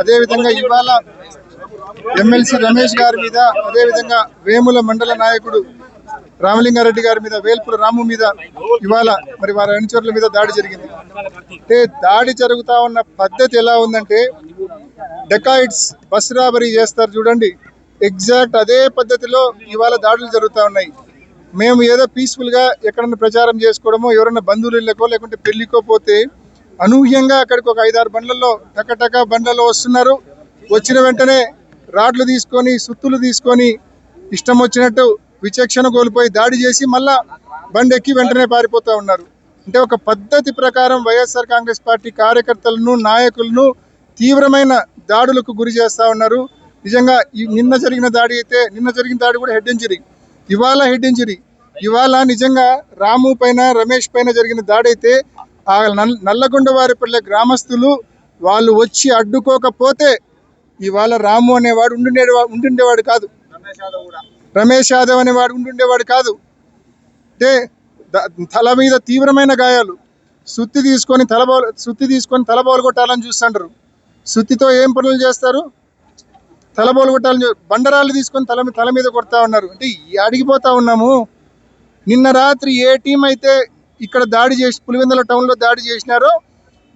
అదేవిధంగా ఇవాళ ఎమ్మెల్సీ రమేష్ గారి మీద అదేవిధంగా వేముల మండల నాయకుడు రామలింగారెడ్డి గారి మీద వేల్పుల రాము మీద ఇవాళ మరి వారి అనుచరుల మీద దాడి జరిగింది. అంటే దాడి జరుగుతా ఉన్న పద్ధతి ఎలా ఉందంటే డెకాయిడ్స్ బస్ రాబరీ చేస్తారు చూడండి. ఎగ్జాక్ట్ అదే పద్ధతిలో ఇవాళ దాడులు జరుగుతూ ఉన్నాయి. మేము ఏదో పీస్ఫుల్గా ఎక్కడన్నా ప్రచారం చేసుకోవడమో ఎవరన్నా బంధువులకో లేకుంటే పెళ్ళికో పోతే అనూహ్యంగా అక్కడికి ఒక ఐదారు బండ్లలో టకటక బండ్లలో వస్తున్నారు. వచ్చిన వెంటనే రాడ్లు తీసుకొని సుత్తులు తీసుకొని ఇష్టం వచ్చినట్టు విచక్షణ కోల్పోయి దాడి చేసి మళ్ళా బండి ఎక్కి వెంటనే పారిపోతూ ఉన్నారు. అంటే ఒక పద్ధతి ప్రకారం వైఎస్ఆర్ కాంగ్రెస్ పార్టీ కార్యకర్తలను నాయకులను తీవ్రమైన దాడులకు గురి చేస్తా ఉన్నారు. నిజంగా నిన్న జరిగిన దాడి అయితే నిన్న జరిగిన దాడి కూడా హెడ్ ఇంజరీ. ఇవాళ హెడ్ ఇంజరీ. ఇవాళ నిజంగా రాము పైన రమేష్ పైన జరిగిన దాడి అయితే ఆ నల్- నల్లగొండవారిపల్లె గ్రామస్తులు వాళ్ళు వచ్చి అడ్డుకోకపోతే ఇవాళ రాము అనేవాడు ఉండుండేవాడు ఉండుండేవాడు కాదు. రమేష్ యాదవ్ అనేవాడు ఉండుండేవాడు కాదు. అంటే తల మీద తీవ్రమైన గాయాలు. సుత్తి తీసుకొని తలబోలు సుత్తి తీసుకొని తలబోలు కొట్టాలని చూస్తుంటారు. సుత్తితో ఏం పనులు చేస్తారు? తలబోలు కొట్టాలని చూ- బండరాళ్ళు తీసుకొని తల తల మీద కొడతా ఉన్నారు. అంటే అడిగిపోతా ఉన్నాము. నిన్న రాత్రి ఏ టీం అయితే ఇక్కడ దాడి చేసి పులివెందుల టౌన్లో దాడి చేసినారో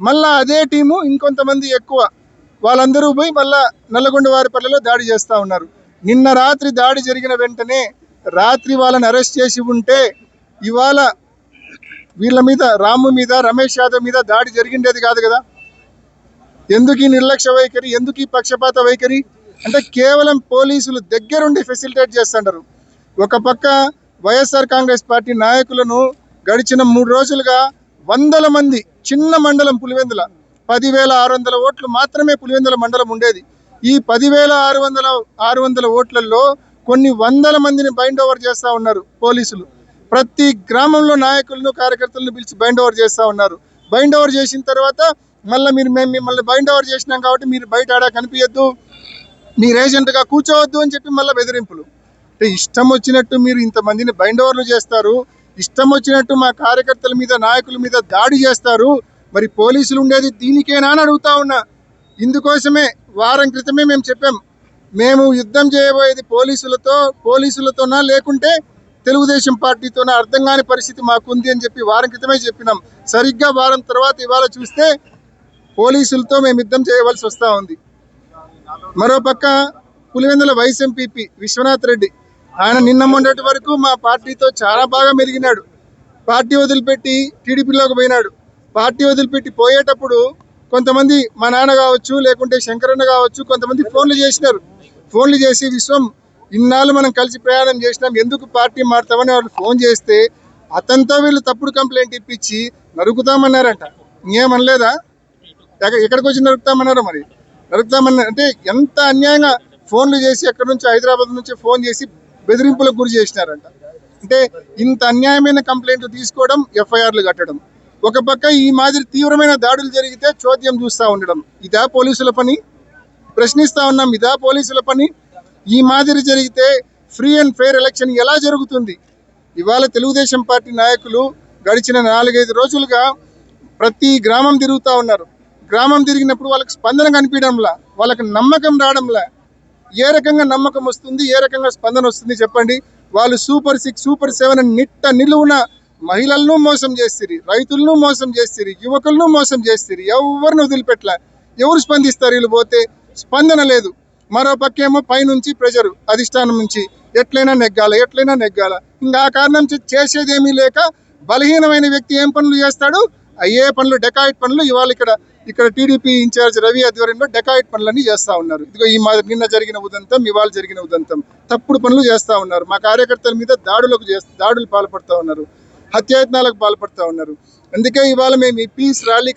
మళ్ళా అదే టీము ఇంకొంతమంది ఎక్కువ. వాళ్ళందరూ పోయి మళ్ళా నల్లగొండ వారిపల్లెలో దాడి చేస్తూ ఉన్నారు. నిన్న రాత్రి దాడి జరిగిన వెంటనే రాత్రి వాళ్ళని అరెస్ట్ చేసి ఉంటే ఇవాళ వీళ్ళ మీద రాము మీద రమేష్ యాదవ్ మీద దాడి జరిగిండేది కాదు కదా. ఎందుకు ఈ నిర్లక్ష్య వైఖరి ఎందుకు ఈ పక్షపాత వైఖరి? అంటే కేవలం పోలీసులు దగ్గరుండి ఫెసిలిటేట్ చేస్తుంటారు ఒక పక్క వైఎస్ఆర్ కాంగ్రెస్ పార్టీ నాయకులను గడిచిన మూడు రోజులుగా వందల మంది చిన్న మండలం పులివెందుల పదివేల ఆరు వందల ఓట్లు మాత్రమే పులివెందుల మండలం ఉండేది. ఈ పదివేల ఆరు వందల ఆరు వందల ఓట్లలో కొన్ని వందల మందిని బైండ్ ఓవర్ చేస్తూ ఉన్నారు పోలీసులు. ప్రతి గ్రామంలో నాయకులను కార్యకర్తలను పిలిచి బైండ్ ఓవర్ చేస్తూ ఉన్నారు. బైండ్ ఓవర్ చేసిన తర్వాత మళ్ళీ మీరు మేము మిమ్మల్ని బైండ్ ఓవర్ చేసినాం కాబట్టి మీరు బయట ఆడ కనిపించద్దు మీరు ఏజెంట్గా కూర్చోవద్దు అని చెప్పి మళ్ళీ బెదిరింపులు. అంటే ఇష్టం వచ్చినట్టు మీరు ఇంతమందిని బైండ్ ఓవర్లు చేస్తారు ఇష్టం వచ్చినట్టు మా కార్యకర్తల మీద నాయకుల మీద దాడి చేస్తారు. మరి పోలీసులు ఉండేది దీనికేనా అని అడుగుతా ఉన్నా. ఇందుకోసమే వారం క్రితమే మేము చెప్పాం. మేము యుద్ధం చేయబోయేది పోలీసులతో పోలీసులతోనా లేకుంటే తెలుగుదేశం పార్టీతోనా? అర్థం కాని పరిస్థితి మాకుంది అని చెప్పి వారం క్రితమే చెప్పినాం. సరిగ్గా వారం తర్వాత ఇవాళ చూస్తే పోలీసులతో మేము యుద్ధం చేయవలసి వస్తూ ఉంది. మరోపక్క పులివెందుల వైస్ ఎంపీపీ విశ్వనాథ్ రెడ్డి ఆయన నిన్న మొన్నటి వరకు మా పార్టీతో చాలా బాగా మెలిగినాడు. పార్టీ వదిలిపెట్టి టీడీపీలోకి పోయినాడు. పార్టీ వదిలిపెట్టి పోయేటప్పుడు కొంతమంది మా నాన్న కావచ్చు లేకుంటే శంకరన్న కావచ్చు కొంతమంది ఫోన్లు చేసినారు. ఫోన్లు చేసి విశ్వం ఇన్నాళ్ళు మనం కలిసి ప్రయాణం చేసినాం ఎందుకు పార్టీ మారుతామని వాళ్ళు ఫోన్ చేస్తే అతనితో వీళ్ళు తప్పుడు కంప్లైంట్ ఇప్పించి నరుకుతామన్నారంట. ఇంకేమనలేదా? ఎక్కడికి వచ్చి నరుకుతామన్నారో మరి? నరుకుతామన్నారు అంటే ఎంత అన్యాయంగా ఫోన్లు చేసి ఎక్కడి నుంచి హైదరాబాద్ నుంచి ఫోన్ చేసి బెదిరింపులకు గురి చేసినారంట. అంటే ఇంత అన్యాయమైన కంప్లైంట్ తీసుకోవడం ఎఫ్ఐఆర్లు కట్టడం. ఒక పక్క ఈ మాదిరి తీవ్రమైన దాడులు జరిగితే చోద్యం చూస్తూ ఉండడం. ఇదా పోలీసుల పని? ప్రశ్నిస్తూ ఉన్నాం ఇదా పోలీసుల పని? ఈ మాదిరి జరిగితే ఫ్రీ అండ్ ఫెయిర్ ఎలక్షన్ ఎలా జరుగుతుంది? ఇవాళ తెలుగుదేశం పార్టీ నాయకులు గడిచిన నాలుగైదు రోజులుగా ప్రతి గ్రామం తిరుగుతూ ఉన్నారు. గ్రామం తిరిగినప్పుడు వాళ్ళకి స్పందన కనిపించడంలా వాళ్ళకి నమ్మకం రావడంలా ఏ రకంగా నమ్మకం వస్తుంది ఏ రకంగా స్పందన వస్తుంది చెప్పండి. వాళ్ళు సూపర్ సిక్స్ సూపర్ సెవెన్ అని నిట్ట నిలువున మహిళలను మోసం చేస్తారు రైతులను మోసం చేసిరి యువకులను మోసం చేస్తారు ఎవరిని వదిలిపెట్టలే? ఎవరు స్పందిస్తారు వీళ్ళు పోతే? స్పందన లేదు. మరో పక్కేమో పైనుంచి ప్రెజరు అధిష్టానం నుంచి. ఎట్లయినా నెగ్గాల ఎట్లయినా నెగ్గాల. ఇంకా ఆ కారణం చేసేదేమీ లేక బలహీనమైన వ్యక్తి ఏం పనులు చేస్తాడు? అయ్యే పనులు డెకాయిట్ పనులు ఇవాళ ఇక్కడ ఇక్కడ టీడీపీ ఇన్ఛార్జ్ రవి ఆధ్వర్యంలో డెకాయిట్ పనులన్నీ చేస్తా ఉన్నారు. ఇదిగో ఈ మా నిన్న జరిగిన ఉదంతం ఇవాళ జరిగిన ఉదంతం. తప్పుడు పనులు చేస్తా ఉన్నారు. మా కార్యకర్తల మీద దాడులకు దాడులు పాల్పడుతూ ఉన్నారు. హత్యాయత్నాలకు పాల్పడుతూ ఉన్నారు. అందుకే ఇవాళ మేము ఈ పీస్ ర్యాలీ